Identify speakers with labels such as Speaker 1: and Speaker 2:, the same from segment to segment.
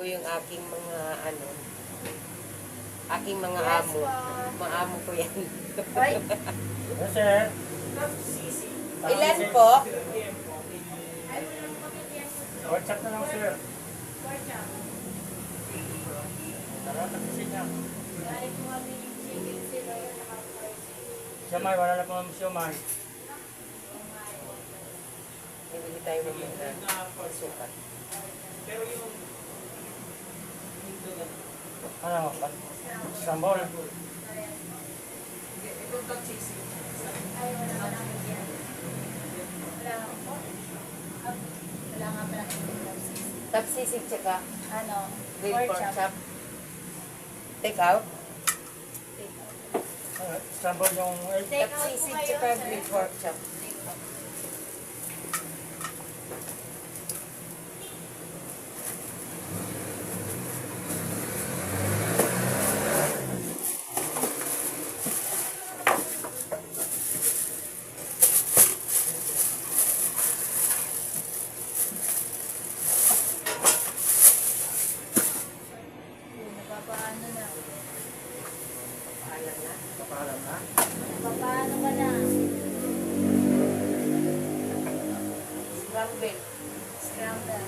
Speaker 1: po yung aking mga ano, aking mga
Speaker 2: Yes,
Speaker 1: amo.
Speaker 2: ma'am.
Speaker 1: Maamo ko yan.
Speaker 2: Ay,
Speaker 3: sir.
Speaker 1: Ilan po?
Speaker 3: WhatsApp na lang, sir. Tara, tapisin niya. Siyamay, wala na po ang siyamay.
Speaker 1: Bibili tayo ng mga sukat.
Speaker 3: Ano, sambol?
Speaker 2: wala nga pala sisig.
Speaker 1: Tapos sisig tsaka
Speaker 2: Ano,
Speaker 1: grilled
Speaker 2: pork chop.
Speaker 1: Take out.
Speaker 3: Ano, Sambol yung...
Speaker 2: Take out po
Speaker 1: sisig
Speaker 2: kayo,
Speaker 1: tsaka grilled pork chop.
Speaker 2: Napapaano na.
Speaker 1: Paalam na.
Speaker 3: Kapalan na.
Speaker 2: Napapaano ka na.
Speaker 1: Scramble.
Speaker 2: Scramble.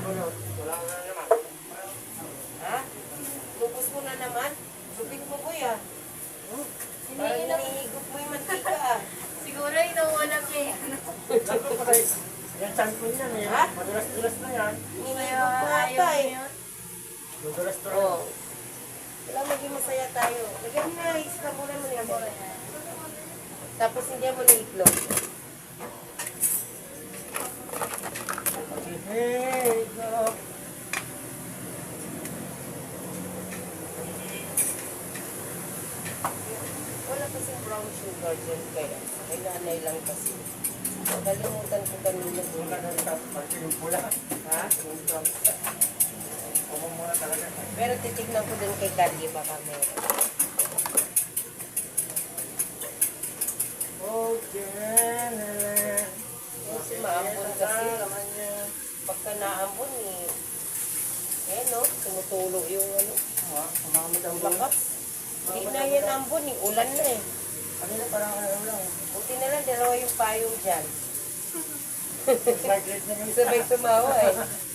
Speaker 3: Bunot, wala na naman.
Speaker 1: Ha? Lubos mo na naman. Lubig mo ko yan. Hmm? Parang hinihigop mo yung mantika ah.
Speaker 2: Siguro inuunap niya yan.
Speaker 3: Sabi ko patay. Yan, ko yan eh.
Speaker 1: Ha?
Speaker 3: Madulas-dulas na yan.
Speaker 1: Hinihigop mo ata eh.
Speaker 2: niyo.
Speaker 3: Madulas to.
Speaker 1: Oo. Kailangan maging masaya tayo. Lagyan na, iskrabulan mo na yan. Tapos hindi mo na itlog.
Speaker 3: Hey, go.
Speaker 1: Wala kasi brown sugar dyan kaya. May lang kasi. Kalimutan ko kanina.
Speaker 3: Wala na rin tapos pati yung pula.
Speaker 1: Ha? Yung brown.
Speaker 3: Kumang muna talaga.
Speaker 1: Pero titignan ko din kay Carly baka meron.
Speaker 3: Okay, nene.
Speaker 1: Kasi maambon kasi. Pagka naambon eh. Eh no, tumutulo yung ano.
Speaker 3: Kumamit ang
Speaker 1: Lakas. Hindi na yan ambon eh. Ulan na eh.
Speaker 3: Kanina parang ano lang.
Speaker 1: Buti na lang dalawa yung payong dyan.
Speaker 3: Na
Speaker 1: Sabay tumawa eh.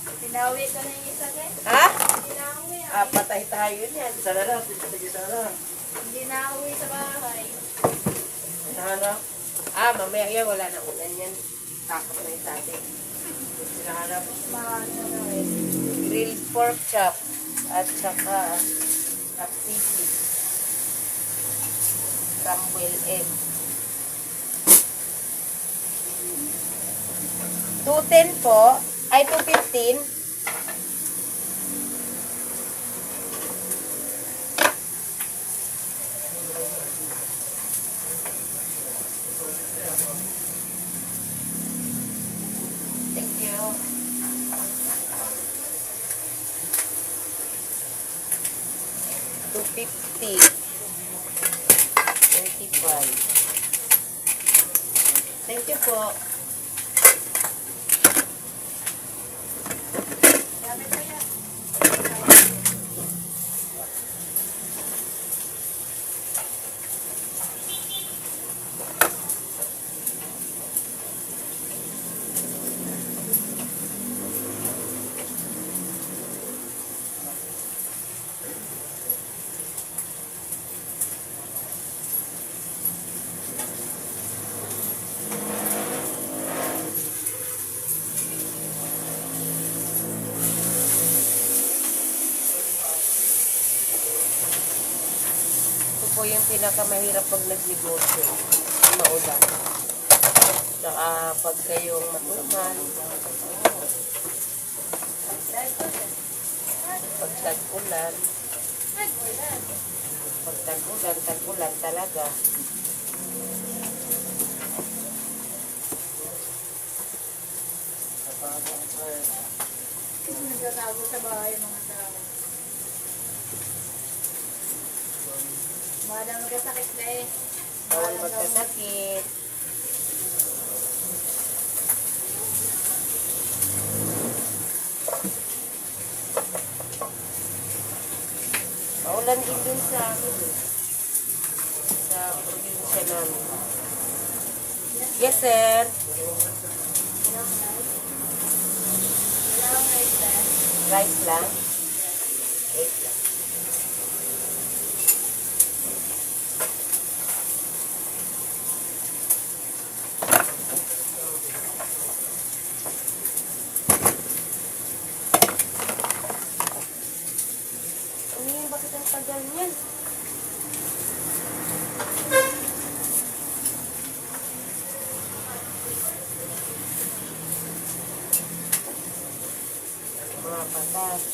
Speaker 2: Tinawi ko na yung isa din.
Speaker 1: Ha?
Speaker 2: Tinawi.
Speaker 1: Ah, patay tayo niyan.
Speaker 3: Isa na lang, isa na lang.
Speaker 2: Hindi na uwi sa bahay.
Speaker 3: Hinahanap.
Speaker 1: Ah, mamaya yan. Wala na ulan yan. Takot na yung dati.
Speaker 3: Hinahanap.
Speaker 2: Maano na eh.
Speaker 1: Grilled pork chop. At saka kapsisi. Crumble egg. 210 po. Ay, 215. Thank fifty. Twenty-five. Thank you po. Po yung pinakamahirap pag nagnegosyo. Maulan. Tsaka pag kayong
Speaker 2: yan.
Speaker 1: pag tag-ulan, pag tag-ulan, tag-ulan talaga.
Speaker 2: Nagtatago sa bahay mga tao. Bawal magkasakit na eh.
Speaker 1: Bawal magkasakit. Maulan din dun sa ano amin eh. Sa probinsya namin. Yes, sir.
Speaker 2: Rice lang?
Speaker 1: Rice lang.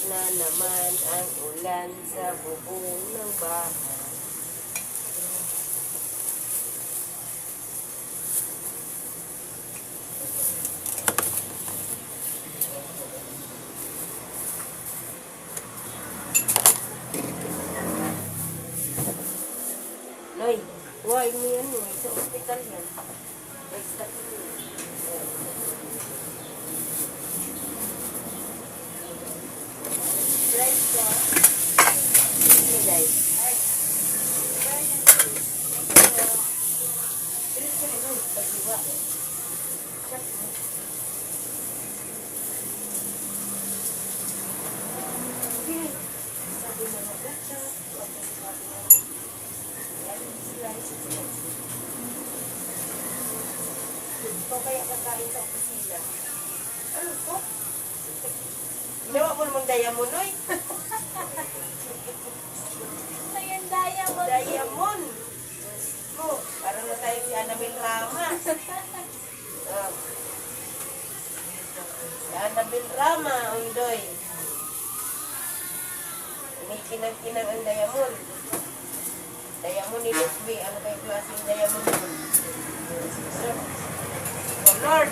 Speaker 1: Na naman ang ulan sa bubong ng bahay. Noy, huwain mo yan. Sa ospital yan. Extra
Speaker 2: Rice ko.
Speaker 1: Sige, guys. Bilis ka na, Noy. Pagdiwa. Sige. Sabi mo na gata. Ikaw kaya kakain sa opisina. Ano po? Ginawa mo naman diamond, Noy.
Speaker 2: Ayan, diamond.
Speaker 1: Diamond. Mo, parang na tayo si Annabel Rama. Ah. Si Annabel Rama, undoy. Umikinang-kinang ang diamond. Diamond ni Lesbi. Ano kayong klaseng diamond yun? Oh Lord,